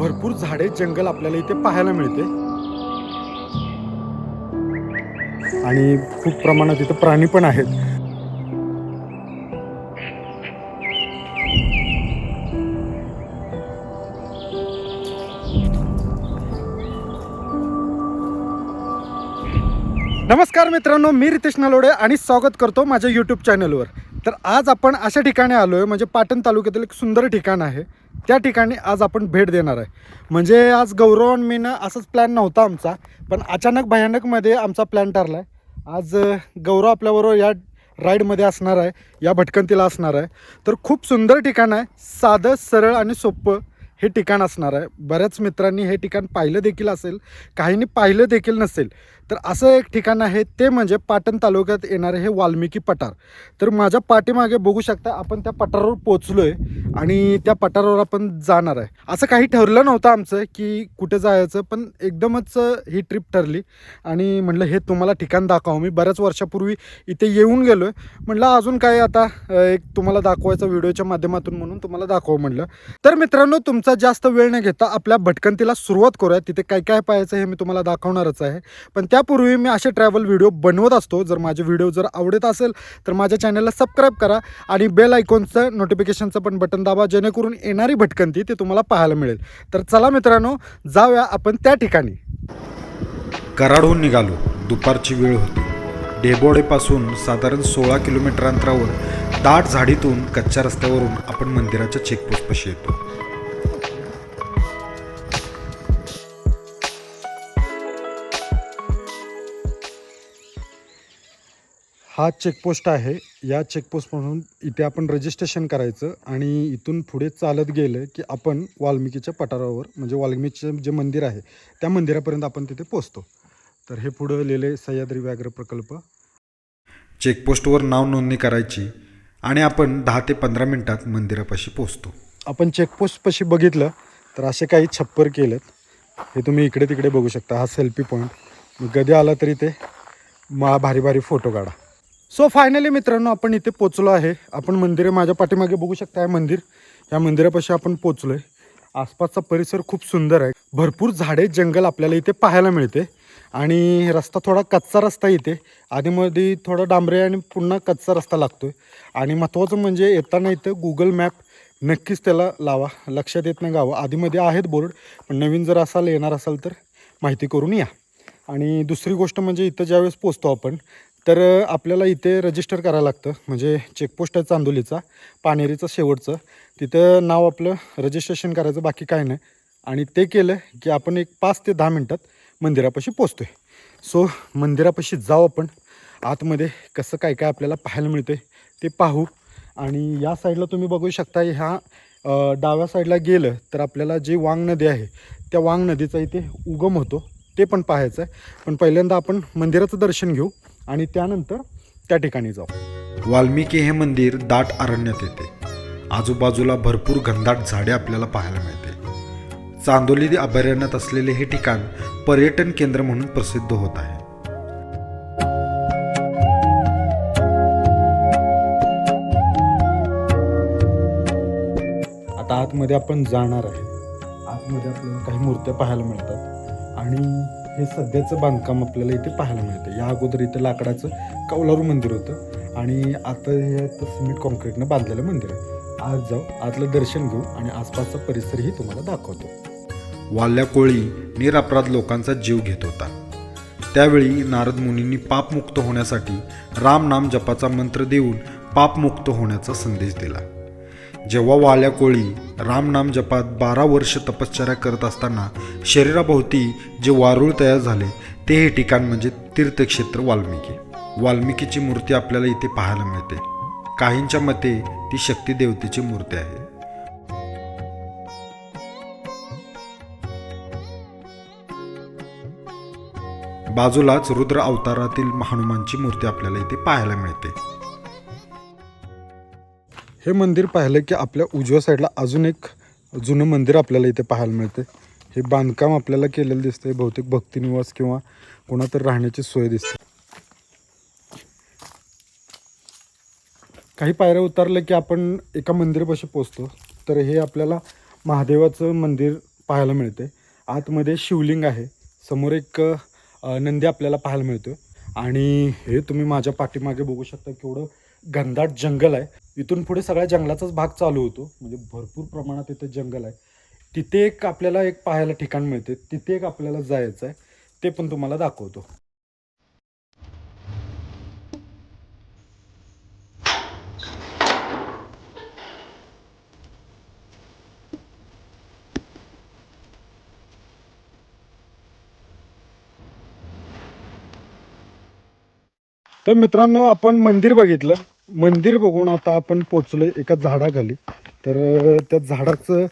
भरपूर झाडे जंगल आपल्याला इथे पाहायला मिळते. आणि खूप प्रमाणात इथे प्राणी पण आहेत. नमस्कार मित्रांनो मी रितेश नलोडे आणि स्वागत करतो माझ्या यूट्यूब चॅनलवर तर आज आपण अशा ठिकाणी आलो आहे म्हणजे पाटण तालुक्यातील एक सुंदर ठिकाण आहे. त्या ठिकाणी आज आपण भेट देणार आहे. म्हणजे आज गौरव आणि मीनं असंच प्लॅन नव्हता आमचा पण अचानक भयानकमध्ये आमचा प्लॅन ठरला आहे आज गौरव आपल्याबरोबर या राईडमध्ये असणार आहे या भटकंतीला असणार आहे. तर खूप सुंदर ठिकाण आहे साधं सरळ आणि सोपं हे ठिकाण असणार आहे. बऱ्याच मित्रांनी हे ठिकाण पाहिलं देखील असेल काहींनी पाहिलं देखील नसेल. तर असं एक ठिकाण आहे ते म्हणजे पाटण तालुक्यात येणारे हे वाल्मिकी पठार. तर माझ्या पाठीमागे बघू शकता आपण त्या पठारावर पोचलो आहे आणि त्या पठारावर आपण जाणार आहे. असं काही ठरलं नव्हतं आमचं की कुठे जायचं पण एकदमच ही ट्रिप ठरली. आणि म्हटलं हे तुम्हाला ठिकाण दाखवा. मी बऱ्याच वर्षापूर्वी इथे येऊन गेलो आहे म्हटलं अजून काय आता एक तुम्हाला दाखवायचं व्हिडिओच्या माध्यमातून म्हणून तुम्हाला दाखवावं म्हटलं. तर मित्रांनो तुमचा जास्त वेळ न घेता आपल्या भटकंतीला सुरुवात करूया तिथे काय काय पाहायचं हे मी तुम्हाला दाखवणारच आहे. पण त्यापूर्वी मी असे ट्रॅव्हल व्हिडिओ बनवत असतो. जर माझे व्हिडिओ जर आवडत असेल तर माझ्या चॅनलला सबस्क्राईब करा आणि बेल आयकॉनचं नोटिफिकेशनचं पण बटन दाबा जेणेकरून येणारी भटकंती ते तुम्हाला पाहायला मिळेल. तर चला मित्रांनो जाऊया आपण त्या ठिकाणी. कराडहून निघालो. दुपारची वेळ होती. डेबोडेपासून साधारण सोळा किलोमीटर अंतरावर दाट झाडीतून कच्च्या रस्त्यावरून आपण मंदिराच्या चेकपोस्टपाशी येतो. हा चेकपोस्ट आहे. या चेकपोस्टमधून इथे आपण रजिस्ट्रेशन करायचं आणि इथून पुढे चालत गेलं की आपण वाल्मिकीच्या पठारावर म्हणजे वाल्मिकीचं जे मंदिर आहे त्या मंदिरापर्यंत आपण तिथे पोचतो तर हे पुढं लिहिले सह्याद्री व्याघ्र प्रकल्प. चेकपोस्टवर नाव नोंदणी करायची आणि आपण दहा ते पंधरा मिनिटात मंदिरापाशी पोचतो आपण चेकपोस्टपाशी बघितलं तर असे काही छप्पर केलेत. हे तुम्ही इकडे तिकडे बघू शकता. हा सेल्फी पॉईंट कधी आला तरी ते मा भारी भारी फोटो काढा. सो फायनली मित्रांनो आपण इथे पोचलो आहे. आपण मंदिरे माझ्या पाठीमागे बघू शकता मंदिर. या मंदिरापाशी आपण पोचलो आहे आसपासचा परिसर खूप सुंदर आहे. भरपूर झाडे जंगल आपल्याला इथे पाहायला मिळते. आणि रस्ता थोडा कच्चा रस्ता इथे. आधीमध्ये थोडा डांबरे आणि पुन्हा कच्चा रस्ता लागतो आहे आणि महत्त्वाचं म्हणजे येताना इथं गुगल मॅप नक्कीच त्याला लावा. लक्षात येत नाही गावं. आधीमध्ये आहेत बोर्ड पण नवीन जर असाल येणार असाल तर माहिती करून या. आणि दुसरी गोष्ट म्हणजे इथं ज्यावेळेस पोचतो आपण तर आपल्याला इथे रजिस्टर करायला लागतं. म्हणजे चेकपोस्ट आहे चांदोलीचा पानेरीचं शेवटचं. तिथं नाव आपलं रजिस्ट्रेशन करायचं बाकी काय नाही. आणि ते केलं की आपण एक पाच ते दहा मिनटात मंदिरापाशी पोचतो आहे सो मंदिरापाशी जाऊ आपण. आतमध्ये कसं काय काय आपल्याला पाहायला मिळतं ते पाहू. आणि या साईडला तुम्ही बघू शकता ह्या डाव्या साईडला गेलं तर आपल्याला जी वांग नदी आहे त्या वांग नदीचा इथे उगम होतो. ते पण पाहायचं आहे पण पहिल्यांदा आपण मंदिराचं दर्शन घेऊ. आणि त्यानंतर त्या ठिकाणी जाऊ. वाल्मिकी हे मंदिर दाट अरण्यात येते. आजूबाजूला भरपूर घनदाट झाडे आपल्याला पाहायला मिळते. चांदोली अभयारण्यात असलेले हे ठिकाण पर्यटन केंद्र म्हणून प्रसिद्ध होत आहे. आता आतमध्ये आपण जाणार आहे. आतमध्ये आपल्याला काही मूर्त्या पाहायला मिळतात. आणि हे सध्याचं बांधकाम आपल्याला इथे पाहायला मिळतं या अगोदर इथं लाकडाचं कौलारू मंदिर होतं आणि आता हे सिमेंट कॉन्क्रीटनं बांधलेलं मंदिर आहे. आज जाऊ आतलं दर्शन घेऊ आणि आसपासचा परिसरही तुम्हाला दाखवतो. वाल्या कोळी निरअपराध लोकांचा जीव घेत होता. त्यावेळी नारद मुनींनी पापमुक्त होण्यासाठी राम नाम जपाचा मंत्र देऊन पापमुक्त होण्याचा संदेश दिला. जेव्हा वाल्या कोळी राम नाम जपात बारा वर्ष तपश्चर्या करत असताना शरीराभोवती जे वारूळ तयार झाले ते हे ठिकाण म्हणजे तीर्थक्षेत्र वाल्मिकी. वाल्मिकीची मूर्ती आपल्याला इथे पाहायला मिळते. काहींच्या मते ती शक्ती देवतेची मूर्ती आहे. बाजूलाच रुद्र अवतारातील हनुमानची मूर्ती आपल्याला इथे पाहायला मिळते. हे मंदिर पाहिलं की आपल्या उजव्या साईडला अजून एक जुनं मंदिर आपल्याला इथे पाहायला मिळते हे बांधकाम आपल्याला केलेलं दिसतंय. बहुतेक भक्तिनिवास किंवा कोणातरी राहण्याची सोय दिसते. काही पायऱ्या उतरलं की आपण एका मंदिरापाशी पोचतो तर हे आपल्याला महादेवाचं मंदिर पाहायला मिळते आतमध्ये शिवलिंग आहे. समोर एक नंदी आपल्याला पाहायला मिळतो आणि हे तुम्ही माझ्या पाठीमागे बघू शकता केवढं घनदाट जंगल आहे. इथून पुढे सगळ्या जंगलाचाच भाग चालू होतो. म्हणजे भरपूर प्रमाणात इथे जंगल आहे. तिथे एक आपल्याला एक पाहायला ठिकाण मिळते. तिथे एक आपल्याला जायचं आहे. ते पण तुम्हाला दाखवतो. तर मित्रांनो आपण मंदिर बघितलं. मंदिर बघून आता आपण पोचलो एका झाडाखाली. तर त्या झाडाचं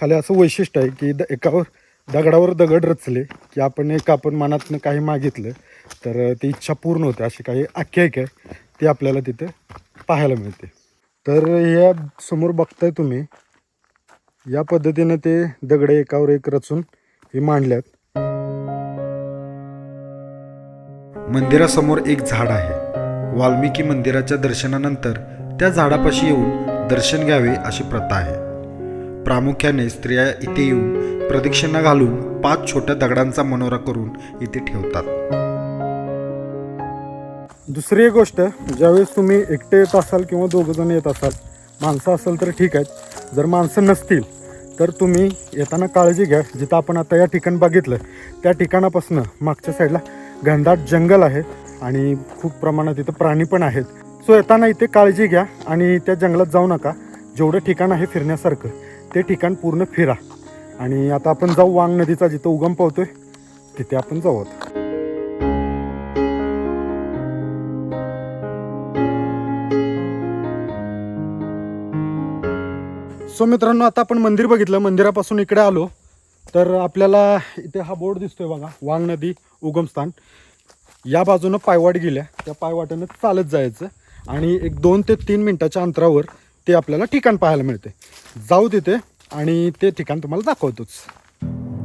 खाली असं वैशिष्ट्य आहे की द एकावर दगडावर दगड रचले की आपण एक आपण मनातनं काही मागितलं तर ती इच्छा पूर्ण होते. अशी काही आख्यायिका आहे ती आपल्याला तिथे पाहायला मिळते. तर या समोर बघताय तुम्ही या पद्धतीनं ते दगडे एकावर एक रचून हे मांडल्यात. मंदिरासमोर एक झाड आहे. वाल्मिकी मंदिराच्या दर्शनानंतर त्या झाडापाशी येऊन दर्शन घ्यावे अशी प्रथा आहे. प्रामुख्याने स्त्रिया इथे येऊन प्रदक्षिणा घालून पाच छोट्या दगडांचा मनोरा करून इथे ठेवतात. दुसरी एक गोष्ट ज्यावेळेस तुम्ही एकटे येत असाल किंवा दोघं जण येत असाल माणसं असेल तर ठीक आहेत. जर माणसं नसतील तर तुम्ही येताना काळजी घ्या. जिथं आपण आता या ठिकाण बघितलं त्या ठिकाणापासून मागच्या साईडला घनदाट जंगल आहे. आणि खूप प्रमाणात इथं प्राणी पण आहेत. सो येताना इथे काळजी घ्या आणि त्या जंगलात जाऊ नका. जेवढं ठिकाण आहे फिरण्यासारखं ते ठिकाण पूर्ण फिरा. आणि आता आपण जाऊ वांग नदीचा जिथं उगम पावतोय तिथे आपण जाऊ आता. सो मित्रांनो आता आपण मंदिर बघितलं. मंदिरापासून इकडे आलो. तर आपल्याला इथे हा बोर्ड दिसतोय बघा. वांग नदी उगमस्थान या बाजूनं पायवाट गेल्या त्या पायवाटेनं चालत जायचं आणि एक दोन ते तीन मिनटाच्या अंतरावर ते आपल्याला ठिकाण पाहायला मिळते जाऊ तिथे आणि ते ठिकाण तुम्हाला दाखवतोच.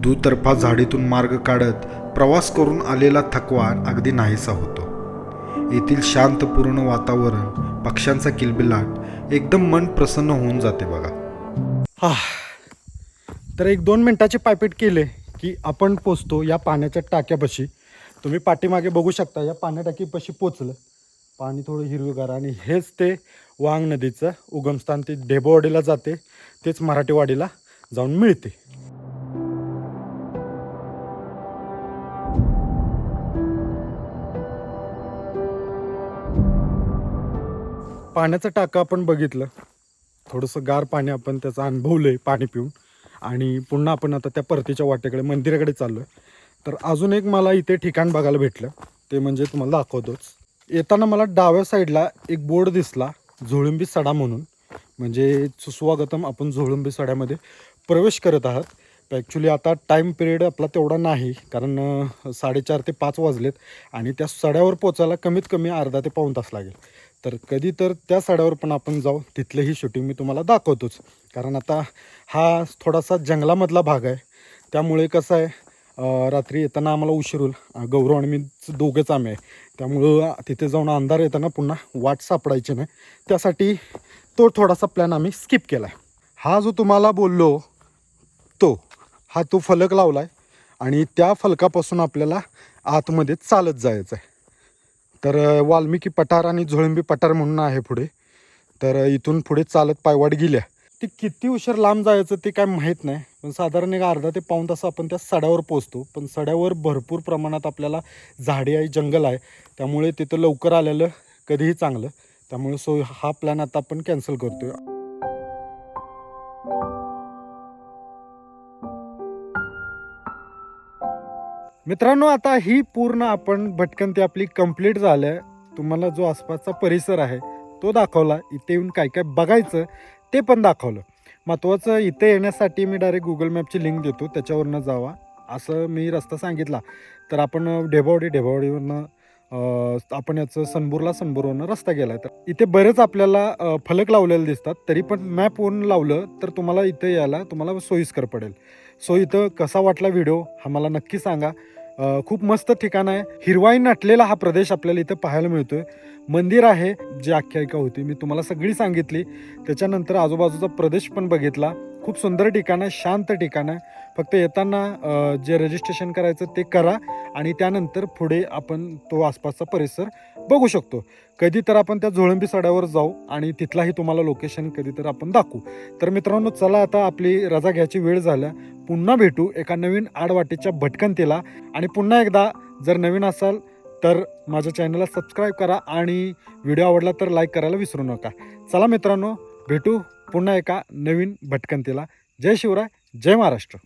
दुतर्फा झाडीतून मार्ग काढत प्रवास करून आलेला थकवा अगदी नाहीसा होतो. येथील शांतपूर्ण वातावरण पक्ष्यांचा किलबिलाट एकदम मन प्रसन्न होऊन जाते बघा. हा. तर एक दोन मिनटाचे पायपीट केले की आपण पोचतो या पाण्याच्या टाक्यापाशी. तुम्ही पाठीमागे बघू शकता या पाण्या टाकीपाशी पोचलं. पाणी थोडं हिरवेगार आणि हेच ते वांग नदीचं उगमस्थान. ते ढेबोवाडीला जाते तेच मराठीवाडीला जाऊन मिळते. पाण्याचं टाकं आपण बघितलं. थोडंसं गार पाणी आपण त्याचा अनुभवलं आहे पाणी पिऊन. आणि पुन्हा आपण आता त्या परतीच्या वाटेकडे मंदिराकडे चाललो आहे तर अजून एक मला इथे ठिकाण बघायला भेटलं. ते म्हणजे तुम्हाला दाखवतोच. येताना मला डाव्या साईडला एक बोर्ड दिसला झोळुंबी सडा म्हणून. म्हणजे सुस्वागतम आपण झोळुंबी सड्यामध्ये प्रवेश करत आहात. ॲक्च्युली आता टाईम पिरियड आपला तेवढा नाही कारण साडेचार ते पाच वाजलेत आणि त्या सड्यावर पोचायला कमीत कमी अर्धा ते पाऊण तास लागेल. तर कधी तर त्या सड्यावर पण आपण जाऊ तिथलंही शूटिंग मी तुम्हाला दाखवतोच. कारण आता हा थोडासा जंगलामधला भाग आहे. त्यामुळे कसं आहे रात्री येताना आम्हाला उशीर होईल. गौरव आणि मी दोघेच आम्ही आहे. त्यामुळं तिथे जाऊन अंधार येताना पुन्हा वाट सापडायची नाही. त्यासाठी तो थोडासा प्लॅन आम्ही स्किप केला आहे हा जो तुम्हाला बोललो तो हा तो फलक लावला आहे आणि त्या फलकापासून आपल्याला आतमध्ये चालत जायचं आहे तर वाल्मिकी पठार आणि झोळंबी पठार म्हणून आहे पुढे. तर इथून पुढे चालत पायवाट गेल्या. ते किती उशीर लांब जायचं ते काय माहीत नाही. पण साधारण एक अर्धा ते पाऊण तास आपण त्या सड्यावर पोचतो पण सड्यावर भरपूर प्रमाणात आपल्याला झाडी आहे जंगल आहे. त्यामुळे तिथं लवकर आलेलं कधीही चांगलं. त्यामुळे सो हा प्लॅन आता आपण कॅन्सल करतोय. मित्रांनो आता ही पूर्ण आपण भटकंती आपली कंप्लीट झालं तुम्हाला जो आसपासचा परिसर आहे तो दाखवला. इथे येऊन काय काय बघायचं ते पण दाखवलं. महत्त्वाचं इथे येण्यासाठी मी डायरेक्ट गुगल मॅपची लिंक देतो त्याच्यावरनं जावा. असं मी रस्ता सांगितला. तर आपण ढेबावडी ढेबावडीवरनं आपण याचं सनबूरला सनबूरवरनं रस्ता गेला आहे तर इथे बरेच आपल्याला फलक लावलेले दिसतात. तरी पण मॅपवरून लावलं तर तुम्हाला इथे यायला तुम्हाला सोयीस्कर पडेल. सो इथं कसा वाटला व्हिडिओ हा मला नक्की सांगा. खूप मस्त ठिकाण आहे. हिरवाई नटलेला हा प्रदेश आपल्याला इथं पाहायला मिळतोय. मंदिर आहे जी आख्यायिका होती. मी तुम्हाला सगळी सांगितली. त्याच्यानंतर आजूबाजूचा प्रदेश पण बघितला. खूप सुंदर ठिकाण आहे शांत ठिकाण आहे. फक्त येताना जे रजिस्ट्रेशन करायचं ते करा आणि त्यानंतर पुढे आपण तो आसपासचा परिसर बघू शकतो. कधी तर आपण त्या झोळंबी सड्यावर जाऊ आणि तिथलाही तुम्हाला लोकेशन कधी तर आपण दाखवू. तर मित्रांनो चला आता आपली रजा घ्यायची वेळ झाल्या. पुन्हा भेटू एका नवीन आडवाटेच्या भटकंतीला. आणि पुन्हा एकदा जर नवीन असाल तर माझ्या चॅनलला सबस्क्राईब करा आणि व्हिडिओ आवडला तर लाईक करायला विसरू नका. चला मित्रांनो भेटू. पुन्हा एका नवीन भटकंतीला. जय शिवराय जय महाराष्ट्र.